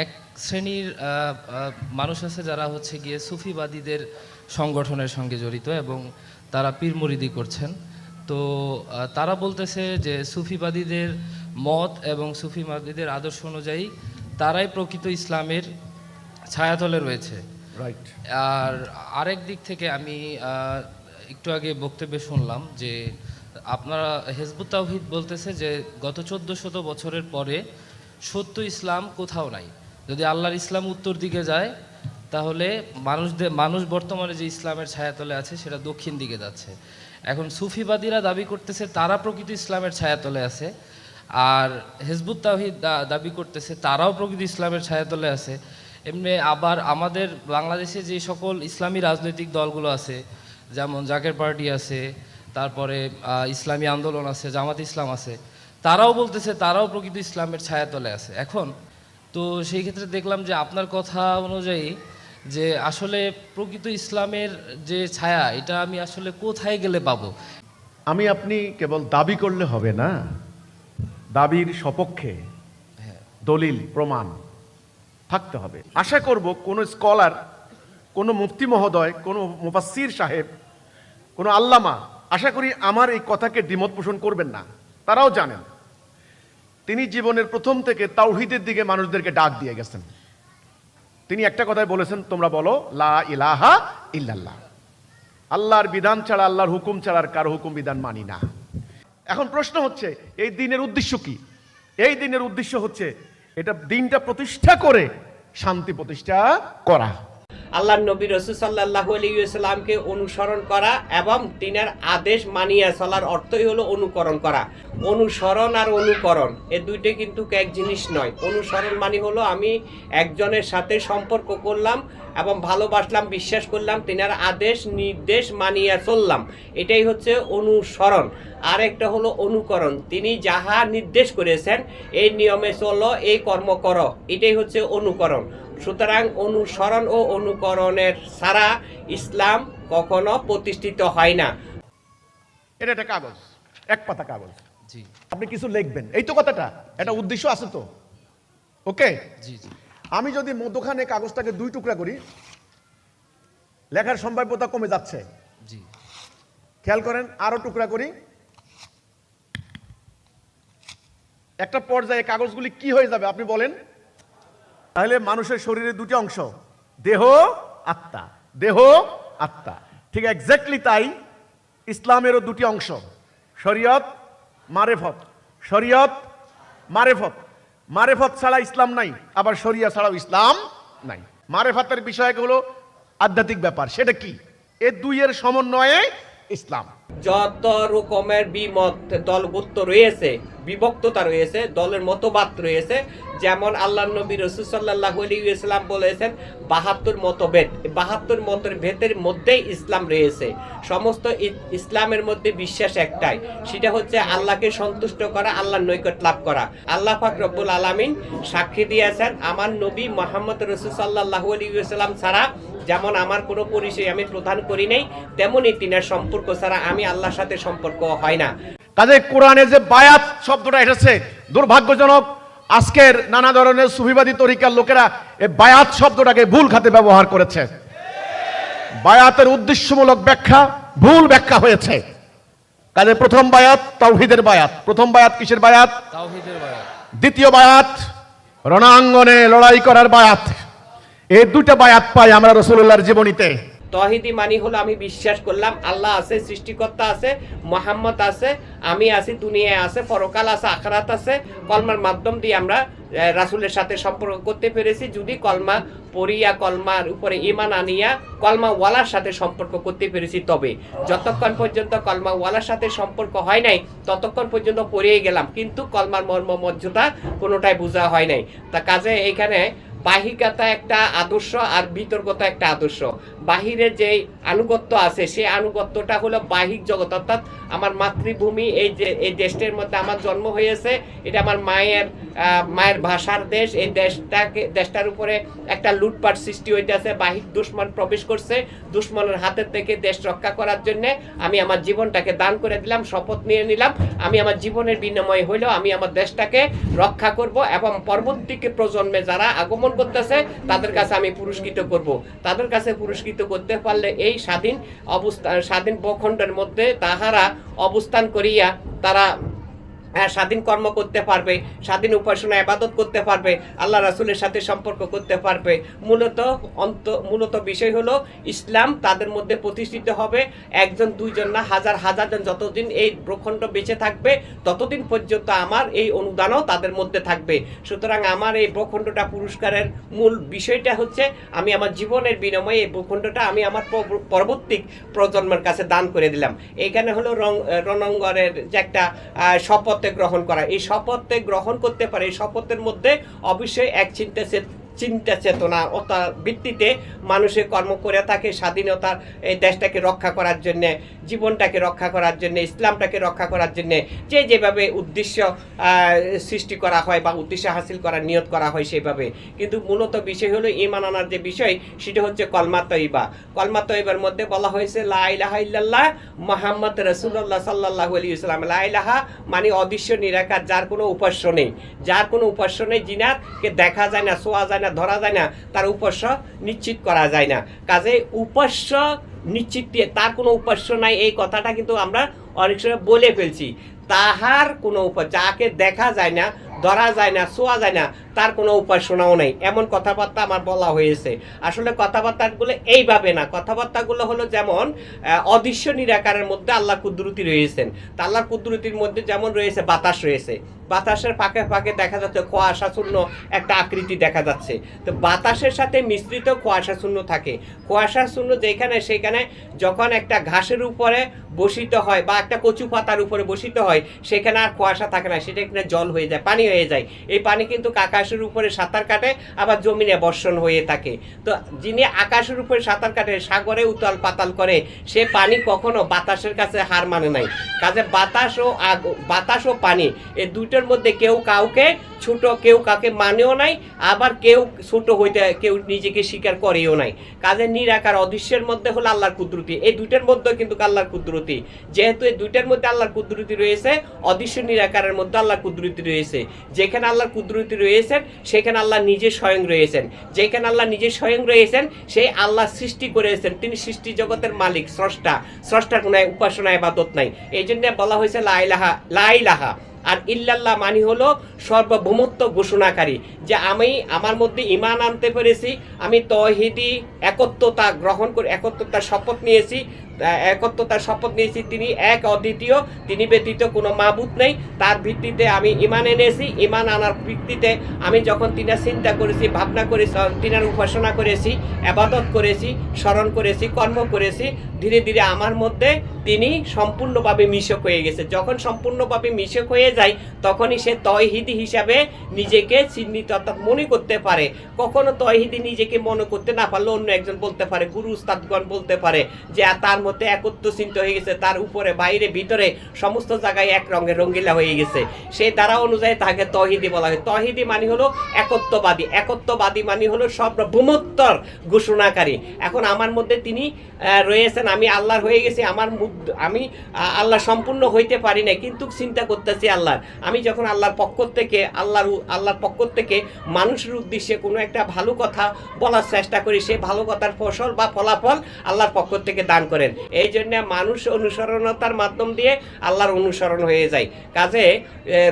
এক শ্রেণির মানুষ আছে যারা হচ্ছে গিয়ে সুফিবাদীদের সংগঠনের সঙ্গে জড়িত এবং তারা পীর মুরিদি করছেন। তো তারা বলতেছে যে সুফিবাদীদের মত এবং সুফিবাদীদের আদর্শ অনুযায়ী তারাই প্রকৃত ইসলামের ছায়াতলে রয়েছে। রাইট আর আরেক দিক থেকে আমি একটু আগে বক্তব্যে শুনলাম যে আপনারা হেজবুত তাওহিদ বলতেছে যে গত চোদ্দ শত বছরের পরে সত্য ইসলাম কোথাও নাই। যদি আল্লাহর ইসলাম উত্তর দিকে যায়, তাহলে মানুষদের, মানুষ বর্তমানে যে ইসলামের ছায়াতলে আছে, সেটা দক্ষিণ দিকে যাচ্ছে। এখন সুফিবাদীরা দাবি করতেছে, তারা প্রকৃত ইসলামের ছায়াতলে আছে, আর হেজবুত তাওহিদ দা- দাবি করতেছে, তারাও প্রকৃত ইসলামের ছায়াতলে আছে। এমনি আবার আমাদের বাংলাদেশে যে সকল ইসলামী রাজনৈতিক দলগুলো আছে, যেমন জাকের পার্টি আছে, তারপরে ইসলামী আন্দোলন আছে, জামাত ইসলাম আছে, তারাও বলতেছে, তারাও প্রকৃত ইসলামের ছায়াতলে আছে। এখন তো সেই ক্ষেত্রে দেখলাম যে আপনার কথা অনুযায়ী যে আসলে প্রকৃত ইসলামের যে ছায়া এটা আমি আসলে কোথায় গেলে পাবো? আমি আপনি কেবল দাবি করলে হবে না দাবির সপক্ষে দলিল প্রমাণ থাকতে হবে। আশা করব কোন স্কলার কোন মুফতি মহোদয় কোন মুফাসসির সাহেব কোন আল্লামা আশা করি আমার এই কথাকে দ্বিমত পোষণ করবেন না। তারাও জানেন। তিনি জীবনের প্রথম থেকে তাওহিদের দিকে মানুষদেরকে ডাক দিয়ে গেছেন। তিনি একটা কথাই বলেছেন, তোমরা বলো, লা ইলাহা ইল্লাল্লাহ। আল্লাহর বিধান ছাড়া, আল্লাহর হুকুম ছাড়া আর কারও হুকুম বিধান মানি না। এখন প্রশ্ন হচ্ছে, এই দিনের উদ্দেশ্য কি? এই দিনের উদ্দেশ্য হচ্ছে, এটা দিনটা প্রতিষ্ঠা করে শান্তি প্রতিষ্ঠা করা। আল্লাহ নবী রসুল সাল্লাহ আলিয়াল্লামকে অনুসরণ করা এবং তিনার আদেশ মানিয়া চলার অর্থই হলো অনুকরণ করা। অনুসরণ আর অনুকরণ, এ দুইটা কিন্তু এক জিনিস নয়। অনুসরণ মানে হলো আমি একজনের সাথে সম্পর্ক করলাম এবং ভালোবাসলাম, বিশ্বাস করলাম, তিনার আদেশ, নির্দেশ মানিয়া চললাম। এটাই হচ্ছে অনুসরণ। আর একটা হলো অনুকরণ। তিনি যাহা নির্দেশ করেছেন, এই নিয়মে চলো, এই কর্ম করো। এটাই হচ্ছে অনুকরণ। সুতরাং অনুসরণ ও অনুকরণের ছাড়া ইসলাম কখনো প্রতিষ্ঠিত হয় না। এটা একটা কাগজ এক পাতা কাগজ। আপনি কিছু লিখবেন এই তো কথাটা একটা উদ্দেশ্য আছে তো? ওকে? জি জি। আমি যদি মধ্যখানে কাগজটাকে দুই টুকরা করি লেখার সম্ভাব্যতা কমে যাচ্ছে। জি। খেয়াল করেন আরও টুকরা করি। একটা পর্যায়ে কাগজগুলি কি হয়ে যাবে আপনি বলেন। তাহলে মানুষের শরীরে দুটি অংশ, দেহ, আত্মা। দেহ, আত্মা। ঠিক এক্স্যাক্টলি তাই ইসলামেরও দুটি অংশ, শরীয়ত, মারেফত। শরীয়ত, মারেফত। মারেফত ছাড়া ইসলাম নাই, আবার শরিয়া ছাড়াও ইসলাম নাই। মারেফতের বিষয় হলো আধ্যাত্মিক ব্যাপার, সেটা কি? এ দুইয়ের সমন্বয়ে ইসলাম। যত রকমের বিমত দলগুত্ব রয়েছে, বিভক্ততা রয়েছে, দলের মতবাদ রয়েছে, যেমন আল্লাহ নবী রসুল সাল্লাহ ইসলাম বলেছেন, বাহাত্তর মতভেদ, বাহাত্তর মতের ভেদের মধ্যেই ইসলাম রয়েছে। সমস্ত ইসলামের মধ্যে বিশ্বাস একটাই, সেটা হচ্ছে আল্লাহকে সন্তুষ্ট করা, আল্লাহর নৈকট লাভ করা। আল্লাহ পাক রব্বুল আলামিন সাক্ষী দিয়েছেন, আমার নবী মোহাম্মদ রসুল সাল্লাহ ইসলাম ছাড়া যেমন আমার কোনো পরিচয় আমি প্রদান করি নাই তেমনই তিনার সম্পর্ক ছাড়া আমি আল্লাহর সাথে সম্পর্ক হয় না। কাজে কোরআনে যে বায়াত শব্দটা এসেছে দুর্ভাগ্যজনক আজকের নানা ধরনের সুফিবাদী তরিকার লোকেরা এই বায়াত শব্দটাকে ভুল খাতে ব্যবহার করেছে। বায়াতের উদ্দেশ্যমূলক ব্যাখ্যা ভুল ব্যাখ্যা হয়েছে। কাজে প্রথম বায়াত তাওহিদের বায়াত। প্রথম বায়াত কিসের বায়াত? তাওহিদের বায়াত। দ্বিতীয় বায়াত রণাঙ্গনে লড়াই করার বায়াত। এই দুটো বায়াত পাই আমরা রসুল্লাহর জীবনীতে। তহিদি মানি হলো আমি বিশ্বাস করলাম, আল্লাহ আছে, সৃষ্টিকর্তা আছে, মোহাম্মদ আছে, আমি আছি, দুনিয়ায় আছে, পরকাল আছে, আখরাত আছে, কলমার মাধ্যম দিয়ে আমরা রাসূলের সাথে সম্পর্ক করতে পেরেছি। যদি কলমা পড়িয়া, কলমার উপরে ইমান আনিয়া কলমা ওয়ালার সাথে সম্পর্ক করতে পেরেছি, তবে যতক্ষণ পর্যন্ত কলমা ওয়ালার সাথে সম্পর্ক হয় নাই, ততক্ষণ পর্যন্ত পড়েই গেলাম। কিন্তু কলমার মর্ম মধ্যতা কোনোটাই বোঝা হয় নাই। তা কাজে এখানে বাহিকাতা একটা আদর্শ আর বিতর্কতা একটা আদর্শ। বাহিরের যে আনুগত্য আছে, সেই আনুগত্যটা হলো বাহিক জগৎ। অর্থাৎ আমার মাতৃভূমি, এই যে, এই দেশটার মধ্যে আমার জন্ম হয়েছে, এটা আমার মায়ের মায়ের ভাষার দেশ। এই দেশটাকে, দেশটার উপরে একটা লুটপাট সৃষ্টি হইতেছে, বাহিক দুশ্মন প্রবেশ করছে দুশ্মনের হাতের থেকে দেশ রক্ষা করার জন্য। আমি আমার জীবনটাকে দান করে দিলাম, শপথ নিয়ে নিলাম। আমি আমার জীবনের বিনিময় হইলেও আমি আমার দেশটাকে রক্ষা করব এবং পরবর্তীকে প্রজন্মে যারা আগমন করতেছে, তাদের কাছে আমি পুরস্কৃত করব। তাদের কাছে পুরস্কৃত করতে পারলে এই স্বাধীন অবস্থা স্বাধীন প্রখণ্ডের মধ্যে তাহারা অবস্থান করিয়া তারা হ্যাঁ, স্বাধীন কর্ম করতে পারবে স্বাধীন উপাসনা আবাদত করতে পারবে আল্লাহ রাসুলের সাথে সম্পর্ক করতে পারবে। মূলত অন্ত মূলত বিষয় হলো ইসলাম তাদের মধ্যে প্রতিষ্ঠিত হবে একজন দুইজন না হাজার হাজার জন যতদিন এই ভূখণ্ড বেঁচে থাকবে ততদিন পর্যন্ত আমার এই অনুদানও তাদের মধ্যে থাকবে। সুতরাং আমার এই প্রখণ্ডটা পুরস্কারের মূল বিষয়টা হচ্ছে আমি আমার জীবনের বিনিময়ে এই ভূখণ্ডটা আমি আমার পরবর্তী প্রজন্মের কাছে দান করে দিলাম। এইখানে হলো রং রণঙ্গরের যে একটা শপথে গ্রহণ করা। এই শপথে গ্রহণ করতে পারে এই শপথের মধ্যে অবশ্যই এক চিন্তা চিন্তা চেতনা ও তার ভিত্তিতে মানুষের কর্ম করে থাকে স্বাধীনতার এই দেশটাকে রক্ষা করার জন্যে, জীবনটাকে রক্ষা করার জন্যে, ইসলামটাকে রক্ষা করার জন্যে, যে যেভাবে উদ্দেশ্য সৃষ্টি করা হয় বা উদ্দেশ্য হাসিল করার নিয়ত করা হয় সেভাবে। কিন্তু মূলত বিষয় হলো ইমান আনার যে বিষয়, সেটা হচ্ছে কলমা তৈবা। কলমা তৈবার মধ্যে বলা হয়েছে, লা ইলাহা ইল্লাল্লাহ মোহাম্মদ রসুল্লাহ সাল্লাহ আলী ইসলাম লা ইলাহা মানে অদৃশ্য, নিরাকার, যার কোনো উপাস্য নেই। যার কোনো উপাস্য নেই জিনারকে দেখা যায় না, শোয়া যায় না ধরা যায় না, তার উপাস্য নিশ্চিত করা যায় না। কাজে উপাস্য নিশ্চিত দিয়ে, তার কোনো উপাস্য নাই, এই কথাটা কিন্তু আমরা অনেক সময় বলে ফেলছি। তাহার কোনো উপাস্য, যাকে দেখা যায় না ধরা যায় না, শোয়া যায় না, তার কোনো উপাসনাও নেই। এমন কথাবার্তা আমার বলা হয়েছে। আসলে কথাবার্তাগুলো এইভাবে না। কথাবার্তাগুলো হলো যেমন অদৃশ্য নিরাকারের মধ্যে আল্লাহ কুদরতি রয়েছেন। তা আল্লাহ কুদরতির মধ্যে যেমন রয়েছে, বাতাস রয়েছে। বাতাসের ফাঁকে ফাঁকে দেখা যাচ্ছে কুয়াশাশূন্য একটা আকৃতি দেখা যাচ্ছে। তো বাতাসের সাথে মিশ্রিত কুয়াশাশূন্য থাকে। কুয়াশাশূন্য যেখানে সেখানে যখন একটা ঘাসের উপরে বসিত হয় বা একটা কচু পাতার উপরে বসিত হয়, সেখানে আর কুয়াশা থাকে না। সেটা এখানে জল হয়ে যায়, পানি হয়ে যায়। এই পানি কিন্তু আকাশের উপরে সাঁতার কাটে, আবার জমিনে বর্ষণ হয়ে থাকে। তো যিনি আকাশের উপরে সাঁতার কাটে, সাগরে উতাল পাতাল করে, সে পানি কখনো বাতাসের কাছে হার মানে নাই। কাজে বাতাস ও বাতাস ও পানি, এই দুইটার মধ্যে কেউ কাউকে ছোট কেউ কাকে মানেও নাই, আবার কেউ ছোট হইতে কেউ নিজেকে স্বীকার করেও নাই। কাজে নিরাকার অদৃশ্যের মধ্যে হলো আল্লাহর কুদরতি। এই দুইটার মধ্যে কিন্তু আল্লাহর কুদরতি। যেহেতু এই দুইটার মধ্যে আল্লাহর কুদরতি রয়েছে, অদৃশ্য নিরাকারের মধ্যে আল্লাহর কুদরতি রয়েছে। যেখানে আল্লাহর কুদরতি রয়েছেন, সেখানে আল্লাহ নিজে স্বয়ং রয়েছেন। যেখানে আল্লাহ নিজে স্বয়ং রয়েছেন, সেই আল্লাহ সৃষ্টি করেছেন। তিনি সৃষ্টি জগতের মালিক, স্রষ্টা। স্রষ্টার কোনো উপাসনা, ইবাদত নাই। এই জন্য বলা হয়েছে লাইলাহা লাইলাহা আর ইল্লাল্লাহ মানি হলো সর্বভৌমত্ব ঘোষণাকারী। যে আমি আমার মধ্যে ইমান আনতে পেরেছি আমি তহিদি একত্বতা গ্রহণ করে একত্বতার শপথ নিয়েছি আহ, একত্বতার শপথ নিয়েছি তিনি এক অদ্বিতীয় তিনি ব্যতীত কোনো মাবুত নেই। তার ভিত্তিতে আমি ইমান এনেছি। ইমান আনার ভিত্তিতে আমি যখন তিনার চিন্তা করেছি ভাবনা করেছি তিনার উপাসনা করেছি আবাদত করেছি স্মরণ করেছি কর্ম করেছি ধীরে ধীরে আমার মধ্যে তিনি সম্পূর্ণভাবে মিশক হয়ে গেছে। যখন সম্পূর্ণভাবে মিশক হয়ে যায়, তখনই সে তয়হিদি হিসাবে নিজেকে চিহ্নিত অর্থাৎ মনে করতে পারে। কখনো তয়হিদি নিজেকে মনে করতে না পারলে অন্য একজন বলতে পারে, গুরু উস্তাদগণ বলতে পারে যে তার মধ্যে একত্র চিন্তা হয়ে গেছে, তার উপরে, বাইরে, ভিতরে সমস্ত জায়গায় এক রঙের রঙ্গিলা হয়ে গেছে। সেই দ্বারা অনুযায়ী তাকে তহিদি বলা হয়। তহিদি মানে হলো একত্ববাদী। একত্ববাদী মানে হলো সব ভূমত্তর ঘোষণাকারী। এখন আমার মধ্যে তিনি রয়েছেন, আমি আল্লাহর হয়ে গেছি, আমার আমি আল্লাহ সম্পূর্ণ হইতে পারি না কিন্তু চিন্তা করতেছি আল্লাহর। আমি যখন আল্লাহর পক্ষ থেকে, আল্লাহর আল্লাহর পক্ষ থেকে মানুষের উদ্দেশ্যে কোনো একটা ভালো কথা বলার চেষ্টা করি সেই ভালো কথার ফসল বা ফলাফল আল্লাহর পক্ষ থেকে দান করেন। এই জন্য মানুষ অনুসরণতার মাধ্যম দিয়ে আল্লাহর অনুসরণ হয়ে যায়। কাজে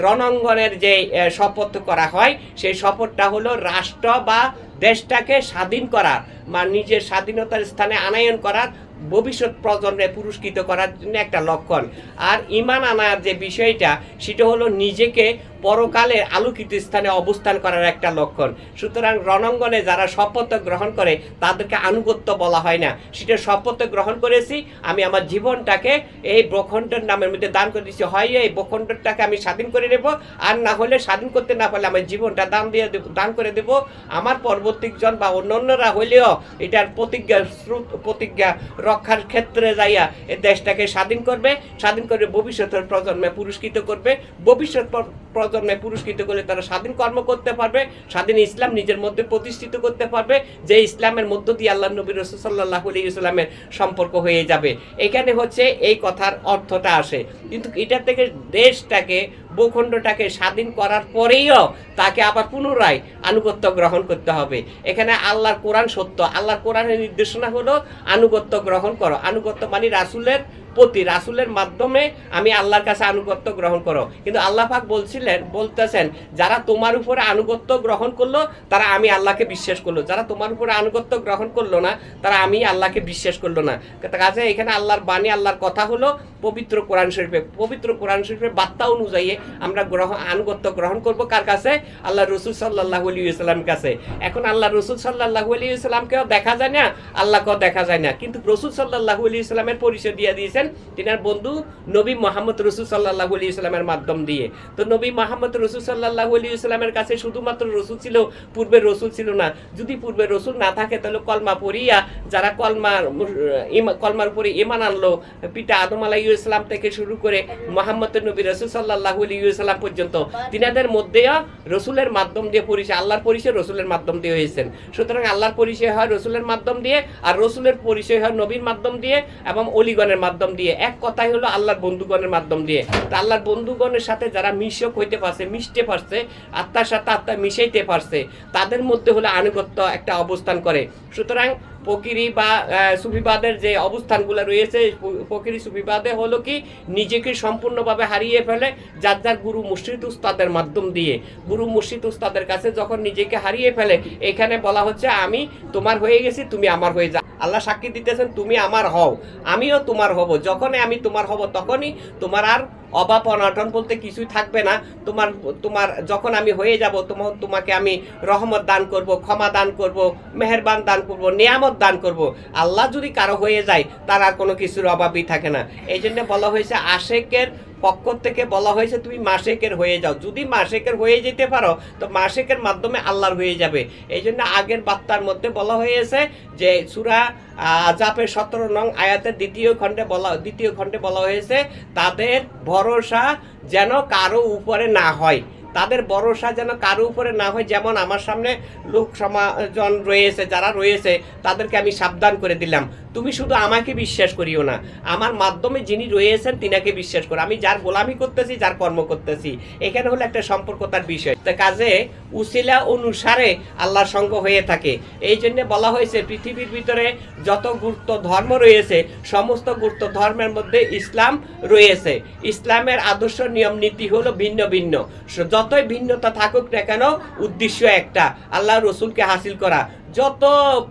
রণাঙ্গনের যে শপথ করা হয়, সেই শপথটা হলো রাষ্ট্র বা দেশটাকে স্বাধীন করার বা নিজের স্বাধীনতার স্থানে আনায়ন করার ভবিষ্যৎ প্রজন্মে পুরস্কৃত করার জন্য একটা লক্ষণ। আর ইমান আনার যে বিষয়টা, সেটা হলো নিজেকে পরকালে আলোকিত স্থানে অবস্থান করার একটা লক্ষণ। সুতরাং রণাঙ্গনে যারা শপথ গ্রহণ করে, তাদেরকে আনুগত্য বলা হয় না। সেটা শপথ গ্রহণ করেছি, আমি আমার জীবনটাকে এই ভূখণ্ডের নামের মধ্যে দান করে দিচ্ছি হয় এই ভূখণ্ডটাকে আমি স্বাধীন করে নেব, আর না হলে স্বাধীন করতে না পারলে আমার জীবনটা দান দিয়ে দেব, দান করে দেব। আমার পরবর্তীজন বা অন্যান্যরা হইলেও এটার প্রতিজ্ঞা প্রতিজ্ঞা রক্ষার ক্ষেত্রে যাইয়া এই দেশটাকে স্বাধীন করবে। স্বাধীন করে ভবিষ্যতের প্রজন্মে পুরস্কৃত করবে। ভবিষ্যৎ প্রজন্মে পুরস্কৃত করলে তারা স্বাধীন কর্ম করতে পারবে, স্বাধীন ইসলাম নিজের মধ্যে প্রতিষ্ঠিত করতে পারবে, যে ইসলামের মধ্য দিয়ে আল্লাহ নবী রসুল্লাহ আলী ইসলামের সম্পর্ক হয়ে যাবে। এখানে হচ্ছে এই কথার অর্থটা আসে। কিন্তু এটা থেকে দেশটাকে, ভূখণ্ডটাকে স্বাধীন করার পরেও তাকে আবার পুনরায় আনুগত্য গ্রহণ করতে হবে। এখানে আল্লাহর কোরআন সত্য। আল্লাহর কোরআনের নির্দেশনা হলো আনুগত্য গ্রহণ করো। আনুগত্য মানে রাসুলের প্রতি রাসুলের মাধ্যমে আমি আল্লাহর কাছে আনুগত্য গ্রহণ করো। কিন্তু আল্লাহ পাক বলছিলেন, বলতেছেন, যারা তোমার উপরে আনুগত্য গ্রহণ করল, তারা আমি আল্লাহকে বিশ্বাস করল। যারা তোমার উপরে আনুগত্য গ্রহণ করল না, তারা আমি আল্লাহকে বিশ্বাস করল না। কাজে এখানে আল্লাহর বাণী, আল্লাহর কথা হলো পবিত্র কোরআন শরীফে। পবিত্র কোরআন শরীফের বার্তা অনুযায়ী আমরা গ্রহণ আনুগত্য গ্রহণ করব কার কাছে? আল্লাহ রসুল সাল্লাহ আলী ইসলামের কাছে। এখন আল্লাহ রসুল সাল্লাহ আলী ইসলামকেও দেখা যায় না, আল্লাহকেও দেখা যায় না। কিন্তু রসুল সাল্লাহ আলী ইসলামের পরিচয় দিয়ে দিয়েছেন তিনার বন্ধু নবী মোহাম্মদ রসুল সাল্লাহ আলী ইসলামের মাধ্যম দিয়ে। তো নবী মোহাম্মদ রসুল সাল্লাহ আলী ইসলামের কাছে শুধুমাত্র রসুল ছিল পূর্বে রসুল ছিল না। যদি পূর্বে রসুল না থাকে, তাহলে কলমা পড়িয়া যারা কলমার কলমার উপরে ইমান আনলো, পিতা আদম আলাই ইসলাম থেকে শুরু করে মোহাম্মদ নবী রসুল সাল্লাহ আলী ইসলাম পর্যন্ত তিনাদের মধ্যেও রসুলের মাধ্যম দিয়ে পরিচয়, আল্লাহর পরিচয় রসুলের মাধ্যম দিয়ে হয়েছেন। সুতরাং আল্লাহর পরিচয় হয় রসুলের মাধ্যম দিয়ে, আর রসুলের পরিচয় হয় নবীর মাধ্যম দিয়ে এবং অলিগণের মাধ্যম দিয়ে, এক কথাই হলো আল্লাহর বন্ধুগণের মাধ্যম দিয়ে। তা আল্লাহর বন্ধুগণের সাথে যারা মিশক হইতে পারছে, মিশতে পারছে, আত্মার সাথে আত্মা মিশাইতে পারছে, তাদের মধ্যে হলো আনুগত্য একটা অবস্থান করে। সুতরাং ফকিরি বা সুফিবাদের যে অবস্থানগুলো রয়েছে, ফকিরি সুফিবাদে হলো কি, নিজেকে সম্পূর্ণভাবে হারিয়ে ফেলে, যার যার গুরু মুর্শিদ উস্তাদের মাধ্যম দিয়ে। গুরু মুর্শিদ উস্তাদের কাছে যখন নিজেকে হারিয়ে ফেলে, এখানে বলা হচ্ছে, আমি তোমার হয়ে গেছি, তুমি আমার হয়ে যা। আল্লাহ সাক্ষী দিতেছেন, তুমি আমার হও, আমিও তোমার হব। যখনই আমি তোমার হব, তখনই তোমার আর অভাব অনটন বলতে কিছুই থাকবে না। তোমার তোমার যখন আমি হয়ে যাব তোমার তোমাকে আমি রহমত দান করব, ক্ষমা দান করব, মেহেরবান দান করব, নিয়ামত দান করব। আল্লাহ যদি কারও হয়ে যায়, তার আর কোনো কিছুর অভাবই থাকে না। এই জন্য বলা হয়েছে, আশেকের পক্ষ থেকে বলা হয়েছে তুমি মাসেকের হয়ে যাও। যদি মাসেকের হয়ে যেতে পারো, তো মাসেকের মাধ্যমে আল্লাহর হয়ে যাবে। এই জন্য আগের বার্তার মধ্যে বলা হয়েছে যে সুরা আজাপের সতেরো নং আয়াতের দ্বিতীয় খণ্ডে বলা, দ্বিতীয় খণ্ডে বলা হয়েছে, তাদের ভরসা যেন কারও উপরে না হয়। তাদের ভরসা যেন কারও উপরে না হয়, যেমন আমার সামনে লোক সমাজন রয়েছে, যারা রয়েছে, তাদেরকে আমি সাবধান করে দিলাম। তুমি শুধু আমাকে বিশ্বাস করিও না। আমার মাধ্যমে যিনি রয়েছেন, তিনাকে বিশ্বাস করো। আমি যার গোলামি করতেছি, যার কর্ম করতেছি। এখানে হলো একটা সম্পর্কতার বিষয়। তা কাজে উসিলা অনুসারে আল্লাহর সঙ্গ হয়ে থাকে। এই জন্য বলা হয়েছে, পৃথিবীর ভিতরে যত গুরুত্ব ধর্ম রয়েছে, সমস্ত গুরুত্ব ধর্মের মধ্যে ইসলাম রয়েছে। ইসলামের আদর্শ নিয়ম নীতি হলো ভিন্ন ভিন্ন। যতই ভিন্নতা থাকুক না কেন, উদ্দেশ্য একটা। আল্লাহ রসুলকে হাসিল করা। যত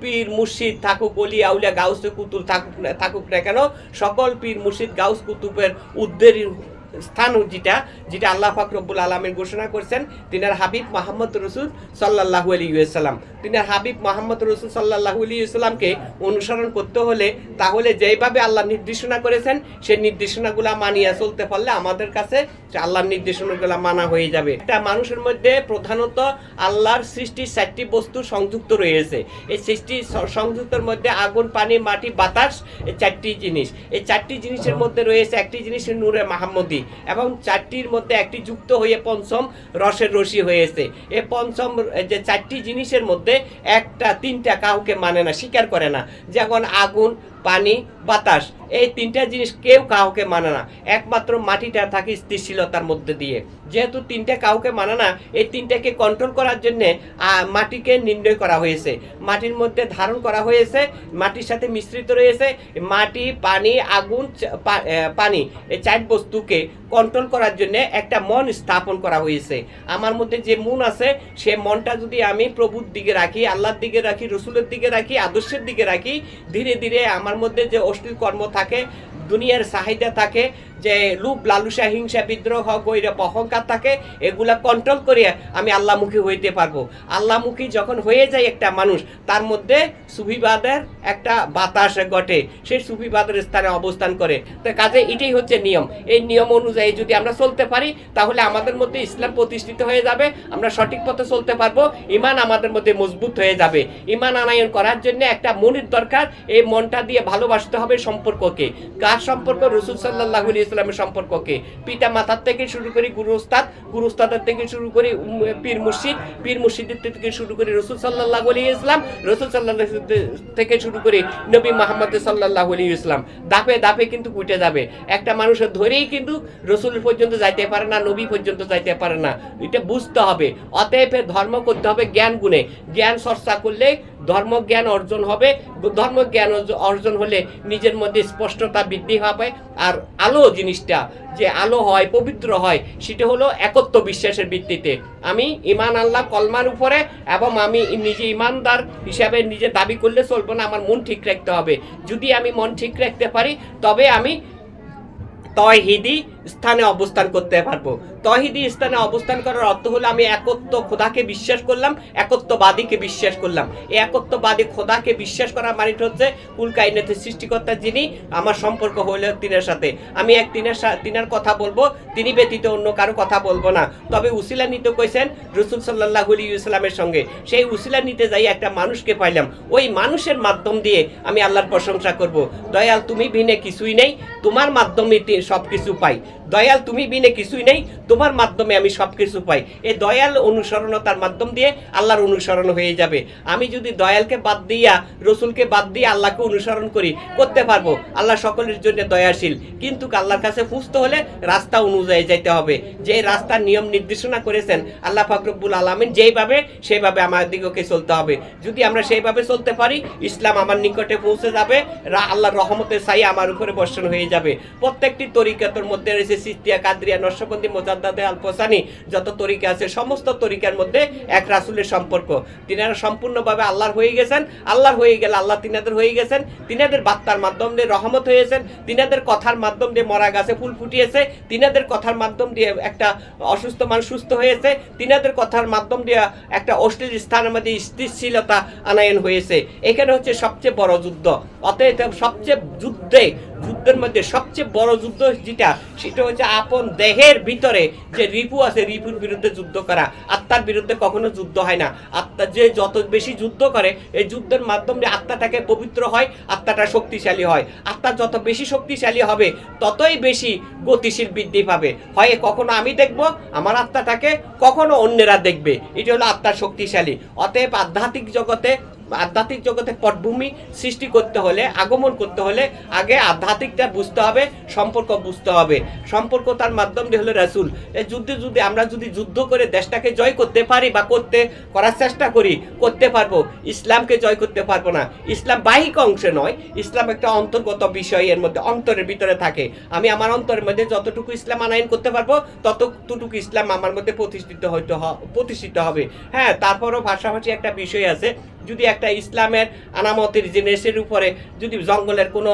পীর মুর্শিদ থাকুক, অলি, আউলিয়া, গাউস কুতুল থাকুক থাকুক না কেন, সকল পীর মুর্শিদ গাউস কুতুবের উদ্দের স্থান যেটা যেটা আল্লাহ ফাকরবুল আলমের ঘোষণা করছেন, তিনার হাবিব মোহাম্মদ রসুল সাল্লাহ আলী সাল্লাম তিনার হাবিব মোহাম্মদ রসুল সাল্লাহ আলী ইসলামকে অনুসরণ করতে হলে, তাহলে যেইভাবে আল্লাহ নির্দেশনা করেছেন সেই নির্দেশনাগুলা মানিয়ে চলতে পারলে আমাদের কাছে আল্লাহর নির্দেশনাগুলা মানা হয়ে যাবে। একটা মানুষের মধ্যে প্রধানত আল্লাহর সৃষ্টির চারটি বস্তু সংযুক্ত রয়েছে। এই সৃষ্টি সংযুক্তর মধ্যে আগুন, পানি, মাটি, বাতাস, এই চারটি জিনিস। এই চারটি জিনিসের মধ্যে রয়েছে একটি জিনিস, নূরে মাহমুদি। এবং চারটির মধ্যে একটি যুক্ত হয়ে পঞ্চম রসের রশি হয়েছে। এ পঞ্চম যে চারটি জিনিসের মধ্যে একটা, তিনটা কাউকে মানে না, স্বীকার করে না। যেমন আগুন পানি, বাতাস, এই তিনটা জিনিস কেউ কাউকে মানে না। একমাত্র মাটিটা থাকে স্থিতিশীলতার মধ্যে দিয়ে। যেহেতু তিনটা কাউকে মানে না, এই তিনটাকে কন্ট্রোল করার জন্যে মাটিকে নির্ণয় করা হয়েছে। মাটির মধ্যে ধারণ করা হয়েছে, মাটির সাথে মিশ্রিত রয়েছে, মাটি, পানি, আগুন পানি, এই চার বস্তুকে কন্ট্রোল করার জন্য একটা মন স্থাপন করা হয়েছে। আমার মধ্যে যে মন আছে, সে মনটা যদি আমি প্রভুর দিকে রাখি, আল্লাহর দিকে রাখি, রসুলের দিকে রাখি, আদর্শের দিকে রাখি, ধীরে ধীরে আমার মধ্যে যে অশ্লীল কর্ম থাকে, দুনিয়ার চাহিদা থাকে যে লুপ লালুসা হিংসা বিদ্রোহ গৈরব অহংকার থাকে এগুলা কন্ট্রোল করে আমি আল্লাহমুখী হইতে পারব। আল্লাহমুখী যখন হয়ে যায় একটা মানুষ, তার মধ্যে সুফিবাদের একটা বাতাস ঘটে। সেই সুফিবাদের স্থানে অবস্থান করে। তো কাজে এটাই হচ্ছে নিয়ম। এই নিয়ম অনুযায়ী যদি আমরা চলতে পারি, তাহলে আমাদের মধ্যে ইসলাম প্রতিষ্ঠিত হয়ে যাবে, আমরা সঠিক পথে চলতে পারব ইমান আমাদের মধ্যে মজবুত হয়ে যাবে। ইমান আনায়ন করার জন্য একটা মনের দরকার, এই মনটা দিয়ে ভালোবাসতে হবে সম্পর্ককে। কার সম্পর্ক? রসুল সাল্লাহ ইসলামের সম্পর্ককে। পিতা মাতার থেকে শুরু করে গুরু উস্তাদ গুরু উস্তাদের থেকে শুরু করে পীর মুর্শিদ, পীর মুর্শিদের থেকে শুরু করে রসুল সাল্লাহ আলী ইসলাম, রসুল সাল্লাহ থেকে শুরু করে নবী মোহাম্মদ সাল্লাহ আলী ইসলাম। দাপে দাপে কিন্তু কুটে যাবে। একটা মানুষের ধরেই কিন্তু রসুল পর্যন্ত যাইতে পারে না, নবী পর্যন্ত যাইতে পারে না। এটা বুঝতে হবে। অতএব ধর্ম করতে হবে জ্ঞান গুণে। জ্ঞান চর্চা করলে ধর্ম জ্ঞান অর্জন হবে। ধর্ম জ্ঞান অর্জন হলে নিজের মধ্যে স্পষ্টতা বৃদ্ধি হবে। আর আলো জিনিসটা যে আলো হয়, পবিত্র হয়, সেটা হলো একত্ব বিশ্বাসের ভিত্তিতে। আমি ইমান আল্লাহ কলমার উপরে এবং আমি নিজে ইমানদার হিসাবে নিজে দাবি করলে চলবো না, আমার মন ঠিক রাখতে হবে। যদি আমি মন ঠিক রাখতে পারি, তবে আমি তয় হিদি স্থানে অবস্থান করতে পারব। তহিদি স্থানে অবস্থান করার অর্থ হলো আমি একত্ব খোদাকে বিশ্বাস করলাম, একত্ববাদীকে বিশ্বাস করলাম। এই একত্ববাদী খোদাকে বিশ্বাস করার মানে হচ্ছে কুল কাইনাতের সৃষ্টিকর্তা যিনি, আমার সম্পর্ক হইল তিনের সাথে। আমি এক তিনের তিনার কথা বলব, তিনি ব্যতীত অন্য কারও কথা বলব না। তবে উসিলা নিতে কইছেন রসুল সাল্লাহ আলী ইসলামের সঙ্গে। সেই উসিলা নিতে যাই একটা মানুষকে পাইলাম। ওই মানুষের মাধ্যম দিয়ে আমি আল্লাহর প্রশংসা করব। দয়াল, তুমি বিনে কিছুই নেই, তোমার মাধ্যমে সব কিছু পাই। দয়াল, তুমি বিনে কিছুই নেই তোমার মাধ্যমে আমি সব কিছু পাই। এই দয়াল অনুসরণতার মাধ্যম দিয়ে আল্লাহর অনুসরণ হয়ে যাবে। আমি যদি দয়ালকে বাদ দিয়া, রসুলকে বাদ দিয়ে আল্লাহকে অনুসরণ করি, করতে পারব। আল্লাহ সকলের জন্য দয়াশীল। কিন্তু আল্লাহর কাছে ফুসতে হলে রাস্তা অনুযায়ী যেতে হবে। যে রাস্তার নিয়ম নির্দেশনা করেছেন, আল্লাহ ফাকরবুল আলমিন যেইভাবে, সেইভাবে আমার দিগকে চলতে হবে। যদি আমরা সেইভাবে চলতে পারি, ইসলাম আমার নিকটে পৌঁছে যাবে আল্লাহর রহমতের সাই আমার উপরে বর্ষণ হয়ে যাবে। প্রত্যেকটি তরিকাতের মধ্যে রয়েছে সিস্তিয়া, কাদরিয়া নরসবন্দি মোজাদ্দাদে আলফসানি যত তরিকা আছে, সমস্ত তরিকার মধ্যে এক রাসুলের সম্পর্ক। তিনারা সম্পূর্ণভাবে আল্লাহর হয়ে গেছেন। আল্লাহর হয়ে গেলে আল্লাহ তিনাদের হয়ে গেছেন। তিনাদের বার্তার মাধ্যম দিয়ে রহমত হয়েছেন। তিনাদের কথার মাধ্যম দিয়ে মরা গাছে ফুল ফুটিয়েছে। তিনাদের কথার মাধ্যম দিয়ে একটা অসুস্থ মানুষ সুস্থ হয়েছে। তিনাদের কথার মাধ্যম দিয়ে একটা অশ্লীল স্থানের মধ্যে স্থিতিশীলতা আনায়ন হয়েছে। এখানে হচ্ছে সবচেয়ে বড় যুদ্ধ। অতএব সবচেয়ে যুদ্ধে যুদ্ধের মধ্যে সবচেয়ে বড় যুদ্ধ যেটা, সেটা হচ্ছে আপন দেহের ভিতরে যে রিপু আছে, রিপুর বিরুদ্ধে যুদ্ধ করা। আত্মার বিরুদ্ধে কখনো যুদ্ধ হয় না। আত্মা যে যত বেশি যুদ্ধ করে, এই যুদ্ধের মাধ্যমে আত্মাটাকে পবিত্র হয়, আত্মাটা শক্তিশালী হয়। আত্মা যত বেশি শক্তিশালী হবে, ততই বেশি গতিশীল বৃদ্ধি পাবে। হয় কখনো আমি দেখব, আমার আত্মাটাকে কখনো অন্যেরা দেখবে। এটা হলো আত্মার শক্তিশালী। অতএব আধ্যাত্মিক জগতে আধ্যাত্মিক জগতে পটভূমি সৃষ্টি করতে হলে, আগমন করতে হলে আগে আধ্যাত্মিকটা বুঝতে হবে, সম্পর্ক বুঝতে হবে। সম্পর্ক তার মাধ্যম দিয়ে হলো রাসুল। এই যুদ্ধে যদি আমরা যদি যুদ্ধ করে দেশটাকে জয় করতে পারি বা করতে, করার চেষ্টা করি, করতে পারব। ইসলামকে জয় করতে পারব না। ইসলাম বাহিক অংশে নয়, ইসলাম একটা অন্তর্গত বিষয়, এর মধ্যে অন্তরের ভিতরে থাকে। আমি আমার অন্তরের মধ্যে যতটুকু ইসলাম আনায়ন করতে পারব ততটুকু ইসলাম আমার মধ্যে প্রতিষ্ঠিত হয়তো প্রতিষ্ঠিত হবে। হ্যাঁ তারপরও ভাষাভাষী একটা বিষয় আছে যদি একটা ইসলামের আনামতের জিনিসের উপরে যদি জঙ্গলের কোনো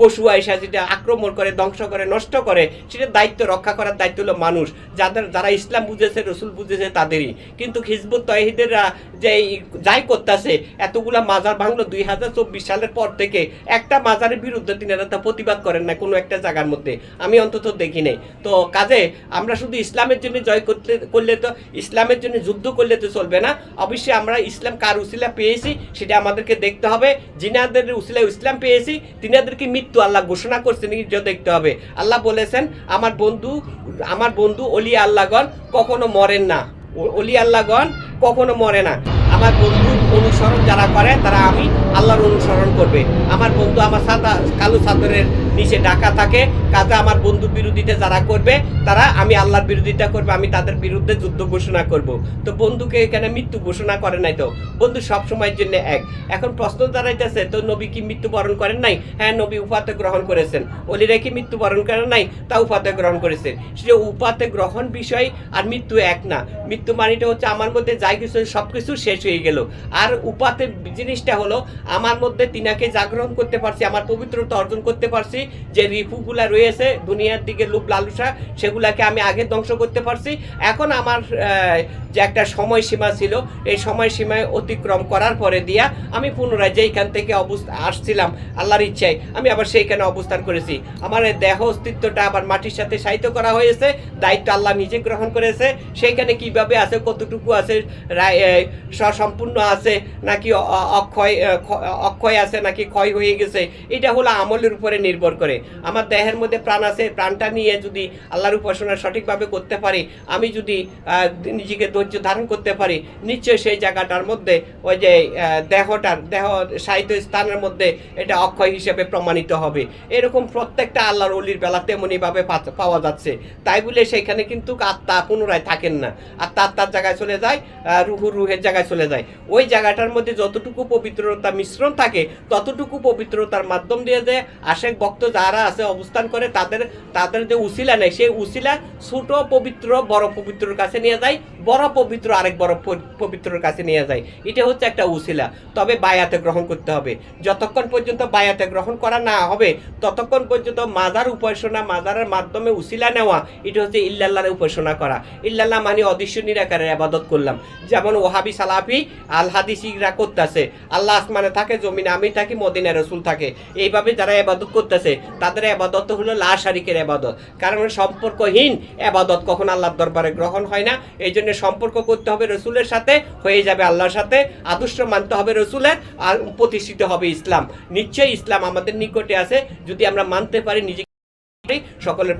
পশু আইসা যেটা আক্রমণ করে, ধ্বংস করে, নষ্ট করে, সেটা দায়িত্ব রক্ষা করার দায়িত্ব হলো মানুষ। যাদের, যারা ইসলাম বুঝেছে, রসুল বুঝেছে, তাদেরই। কিন্তু হিজবুত তহিদেররা যে যাই করতেছে, এতগুলা মাজার ভাঙলো দুই হাজার চব্বিশ সালের পর থেকে। একটা মাজারের বিরুদ্ধে তিনারা তা প্রতিবাদ করেন না কোনো একটা জায়গার মধ্যে। আমি অন্তত দেখি নাই। তো কাজে আমরা শুধু ইসলামের জন্য জয় করতে, করলে তো, ইসলামের জন্য যুদ্ধ করলে তো চলবে না। অবশ্যই আমরা ইসলাম কার উসিলা পেয়েছি, সেটা আমাদেরকে দেখতে হবে। যিনাদের উসিলা ইসলাম পেয়েছি, তিনাদেরকে মৃত্যু আল্লাহ ঘোষণা করছেন এটা দেখতে হবে। আল্লাহ বলেছেন, আমার বন্ধু আমার বন্ধু অলি আল্লাহগণ কখনো মরেন না। অলি আল্লাহগণ কখনো মরে না। আমার বন্ধুর অনুসরণ যারা করে, তারা আমি আল্লাহর অনুসরণ করবে। আমার বন্ধু, আমার সাদা, কালো চাদরের নিচে ডাকা থাকে কাজে আমার বন্ধু বিরোধিতা যারা করবে, তারা আমি আল্লাহর বিরোধিতা করবে, আমি তাদের বিরুদ্ধে যুদ্ধ ঘোষণা করব। তো বন্ধুকে এখানে মৃত্যু ঘোষণা করে নাই তো? বন্ধু সব সময়ের জন্য এক। এখন প্রশ্ন দাঁড়াইতেছে, তো নবী কি মৃত্যুবরণ করেন নাই? হ্যাঁ নবী উপাতে গ্রহণ করেছেন। অলিরা কি মৃত্যুবরণ করেন নাই? তা উপাতে গ্রহণ করেছেন সে উপাতে গ্রহণ বিষয় আর মৃত্যু এক না। মৃত্যু মানিটা হচ্ছে আমার মধ্যে যাই কিছু সব কিছু শেষ হয়ে গেল। আর উপাতে জিনিসটা হলো আমার মধ্যে তিনাকে জাগরণ করতে পারছি, আমার পবিত্রতা অর্জন করতে পারছি, যে রিপুগুলা রয়েছে, দুনিয়ার দিকে লোভ লালসা, সেগুলাকে আমি আগে ধ্বংস করতে পারছি। এখন আমার যে একটা সময়সীমা ছিল, এই সময়সীমায় অতিক্রম করার পরে দিয়া আমি পুনরায় যেইখান থেকে অবস্থা, আসছিলাম, আল্লাহর ইচ্ছায়, আমি আবার সেইখানে অবস্থান করেছি। আমার দেহ অস্তিত্বটা আবার মাটির সাথে সাহিত্য করা হয়েছে, দায়িত্ব আল্লাহ নিজে গ্রহণ করেছে। সেইখানে কীভাবে আছে, কতটুকু আছে সসম্পূর্ণ আছে, নাকি অক্ষয় অক্ষয় আছে, নাকি ক্ষয় হয়ে গেছে, এটা হলো আমলের উপরে নির্ভর করে। আমার দেহের মধ্যে প্রাণ আছে, প্রাণটা নিয়ে যদি আল্লাহর উপাসনা সঠিকভাবে করতে পারি, আমি যদি নিজেকে ধৈর্য ধারণ করতে পারি, নিশ্চয়ই সেই জায়গাটার মধ্যে ওই যে দেহটার, দেহ সাহিত্য স্থানের মধ্যে এটা অক্ষয় হিসেবে প্রমাণিত হবে। এরকম প্রত্যেকটা আল্লাহর অলির বেলা তেমনিভাবে পা- পাওয়া যাচ্ছে। তাই বলে সেখানে কিন্তু আত্মা পুনরায় থাকেন না। আত্মা আত্মার জায়গায় চলে যায় রুহু রুহের জায়গায় চলে যায়। ওই জায়গাটার মধ্যে যতটুকু পবিত্রতা মিশ্রণ থাকে, ততটুকু পবিত্রতার মাধ্যম দিয়ে যে আশেক ভক্ত যারা আছে, অবস্থান করে, তাদের তাদের যে উসিলা নেই, সেই উসিলা ছোট পবিত্র, বড় পবিত্রর কাছে নিয়ে যায়, বড় পবিত্র আরেক বড় পবিত্রর কাছে নিয়ে যায়। এটা হচ্ছে একটা উসিলা। তবে বায়াতে গ্রহণ করতে হবে। যতক্ষণ পর্যন্ত বায়াতে গ্রহণ করা না হবে, ততক্ষণ পর্যন্ত মাজার উপাসনা, মাজারের মাধ্যমে উসিলা নেওয়া, এটা হচ্ছে ইল্লাল্লাহর উপাসনা করা। ইল্লাল্লাহ মানে অদৃশ্য নিরাকারের আবাদত করলাম। যেমন ওহাবি সালাফি আল হাদিসিরা করতেছে, আল্লাহ আসমানে থাকে জমিনে, আমি থাকি মদিনা রসুল থাকে। এইভাবে যারা আবাদত করতেছে, তাদের আবাদত হলো লা শারিকের আবাদত কারণ সম্পর্কহীন আবাদত কখন আল্লাহর দরবারে গ্রহণ হয় না। এই জন্য সম্পর্ক করতে হবে রসুলের সাথে, হয়ে যাবে আল্লাহর সাথে। আদর্শ মানতে হবে রসুলের, আর প্রতিষ্ঠিত হবে ইসলাম। নিশ্চয়ই ইসলাম আমাদের নিকটে আছে। যদি আমরা মানতে পারি, নিজেকে সকলের